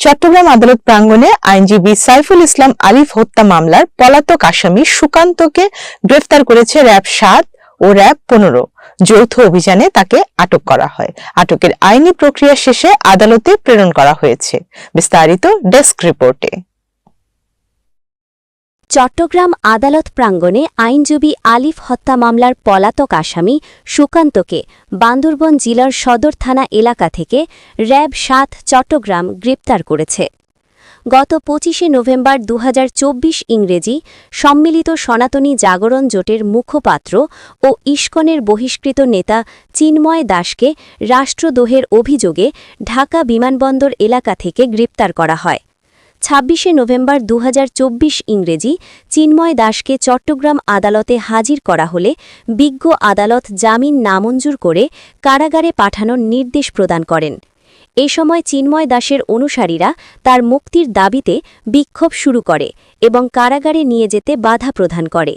চট্টগ্রাম আদালত প্রাঙ্গণে আইনজীবী সাইফুল ইসলাম আলিফ হত্যা মামলার পলাতক আসামি সুকান্তকে গ্রেফতার করেছে র্যাব সাত ও র্যাব পনেরো। যৌথ অভিযানে তাকে আটক করা হয়। আটকের আইনি প্রক্রিয়া শেষে আদালতে প্রেরণ করা হয়েছে। বিস্তারিত ডেস্ক রিপোর্টে। চট্টগ্রাম আদালত প্রাঙ্গণে আইনজীবী আলিফ হত্যা মামলার পলাতক আসামি সুকান্তকে বান্দরবন জেলার সদর থানা এলাকা থেকে র্যাব সাত চট্টগ্রাম গ্রেপ্তার করেছে। গত পঁচিশে নভেম্বর দু হাজার চব্বিশ ইংরেজি সম্মিলিত সনাতনী জাগরণ জোটের মুখপাত্র ও ইস্কনের বহিষ্কৃত নেতা চিন্ময় দাসকে রাষ্ট্রদ্রোহের অভিযোগে ঢাকা বিমানবন্দর এলাকা থেকে গ্রেপ্তার করা হয়। ছাব্বিশে নভেম্বর দু হাজার চব্বিশ ইংরেজি চিন্ময় দাসকে চট্টগ্রাম আদালতে হাজির করা হলে বিজ্ঞ আদালত জামিন নামঞ্জুর করে কারাগারে পাঠানোর নির্দেশ প্রদান করেন। এ সময় চিন্ময় দাসের অনুসারীরা তার মুক্তির দাবিতে বিক্ষোভ শুরু করে এবং কারাগারে নিয়ে যেতে বাধা প্রদান করে।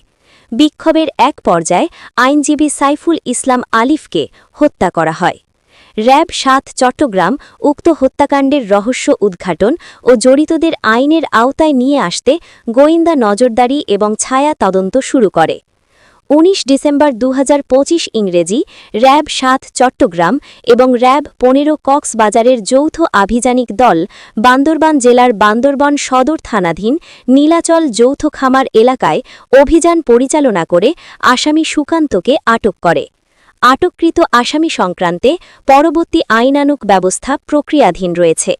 বিক্ষোভের এক পর্যায়ে আইনজীবী সাইফুল ইসলাম আলিফকে হত্যা করা হয়। র্যাব সাত চট্টগ্রাম উক্ত হত্যাকাণ্ডের রহস্য উদ্ঘাটন ও জড়িতদের আইনের আওতায় নিয়ে আসতে গোয়েন্দা নজরদারি এবং ছায়া তদন্ত শুরু করে। ১৯ ডিসেম্বর দু হাজার পঁচিশ ইংরেজি র্যাব সাত চট্টগ্রাম এবং র্যাব পনেরো কক্সবাজারের যৌথ আভিযানিক দল বান্দরবান জেলার বান্দরবন সদর থানাধীন নীলাচল যৌথ খামার এলাকায় অভিযান পরিচালনা করে আসামি সুকান্তকে আটক করে। আটককৃত আসামি সংক্রান্তে পরবর্তী আইনানুক ব্যবস্থা প্রক্রিয়াধীন রয়েছে।